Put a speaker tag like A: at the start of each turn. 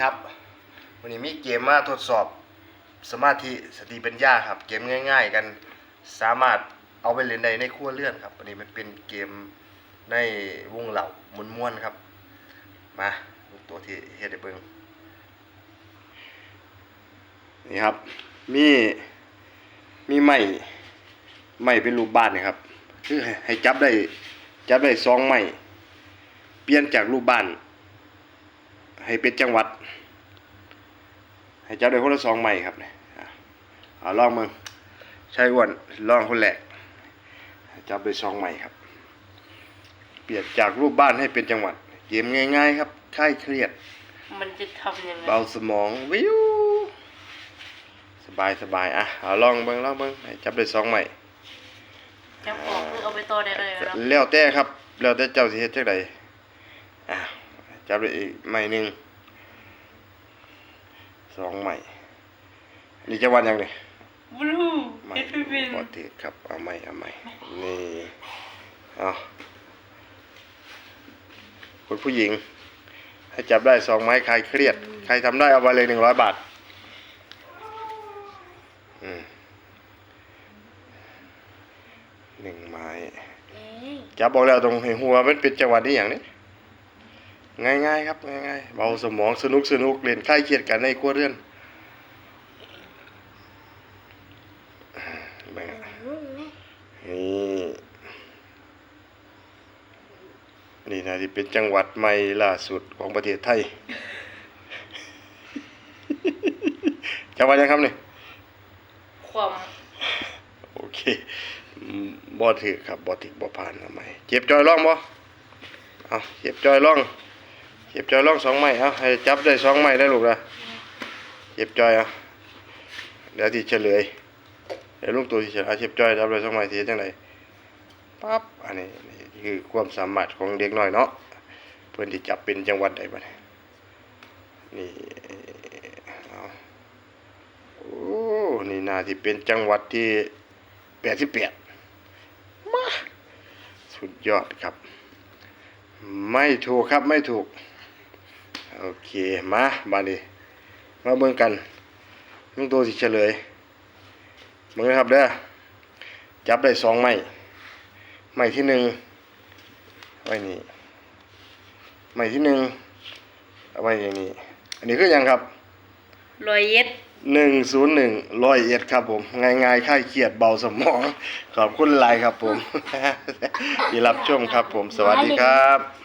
A: ครับวันนี้มีเกมมาทดสอบสมาธิสติปัญญาครับ เกมง่าย ๆ กันสามารถเอาไปเล่นได้ในครัวเรือนครับวันนี้มันเป็นเกมในวงเหล่ามุนม้วนครับ มาลูกตัวที่เฮ็ดให้เบิ่งนี่ครับ มีมีไม้ไม้เป็นรูปบ้านนี่ครับ คือให้ให้จับได้จับได้สองไม้เปลี่ยนจากรูปบ้าน ให้เป็นจังหวัด ให้จับได้คนละสองไม้ครับเนี่ยอะเอาลองมึงใช่อ้วนลองคนแรกให้จับได้สองไม้ครับ เปลี่ยนจากรูปบ้านให้เป็นจังหวัด เกมง่ายๆครับคลายเครียด
B: มันจะทำยังไง
A: เบาสมองวิวสบายสบายอะเอาลองเบิ่งลองเบิ่งให้จับได้สองไม้
B: จะบอกคือเอาไปต่อได้เลยนะ
A: แล้วแต่ครับแล้วแต่เจ้าสิเฮ็ดจังไดอะ จับได้อีกไม้หนึงสองไม้นี่จังหวัดหยังนี่
B: บลู
A: ไม่
B: เฮ็ดไม่เป็น
A: บ่ติดครับเอาใหม่เอาใหม่นี่เอาคุณผู้หญิง ให้จับได้สองไม้คลายเครียด ใครทำได้เอาไปเลยหนึ่งร้อยบาทอืมหนึ่งไม้
B: เอ้ย
A: จับบอกแล้วตรงให้หัวมันเป็นจังหวัดนี้อย่างนี้ ง่ายๆ ครับง่ายๆเบาสมองสนุกสนุกเล่นคลายเครียดกันในครัวเรือนเบิ่งอะนี่นี่นะที่เป็นจังหวัดใหม่ล่าสุดของประเทศไทยจังหวัดยังครับนี่
B: ความ
A: โอเคอืมบ่ถือครับบ่ถือบ่ผ่านทำไมเจ็บจอยร่องบ่เอาเจ็บจอยร่อง เจ็บจอยร่องสองไม้เอาให้จับได้สองไม้ได้ลูกละเจ็บจอยเอาเดี๋ยวที่เฉลยเดี๋ยวลุงตัวที่เฉลยเอาเจ็บจอยจับได้สองไม้เฮ็ดจังไดปั๊บอันนี้นี่คือความสามารถของเด็กน้อยเนาะเพิ่อนที่จับเป็นจังหวัดใดบัดนี้นี่เอาโอ้นี่น่าสิเป็นจังหวัดที่88มาสุดยอดครับ ไม่ถูกครับไม่ถูก โอเคมาบาดนี้มาเบิ่งกันลุงตัวสิเฉลยเบิ่งนะครับเด้อจับได้สองไม้ไม้ที่หนึ่งไว้นี่ไม้ที่หนึ่งเอาไว้อย่างนี้อันนี้คือหยังครับ
B: รอยเย็ด
A: หนึ่งศูนย์หนึ่งร้อยเอ็ดครับผมง่ายๆค่ายเครียดเบาสมอง ขอบคุณหลายครับผมที่รับชมครับผม สวัสดีครับ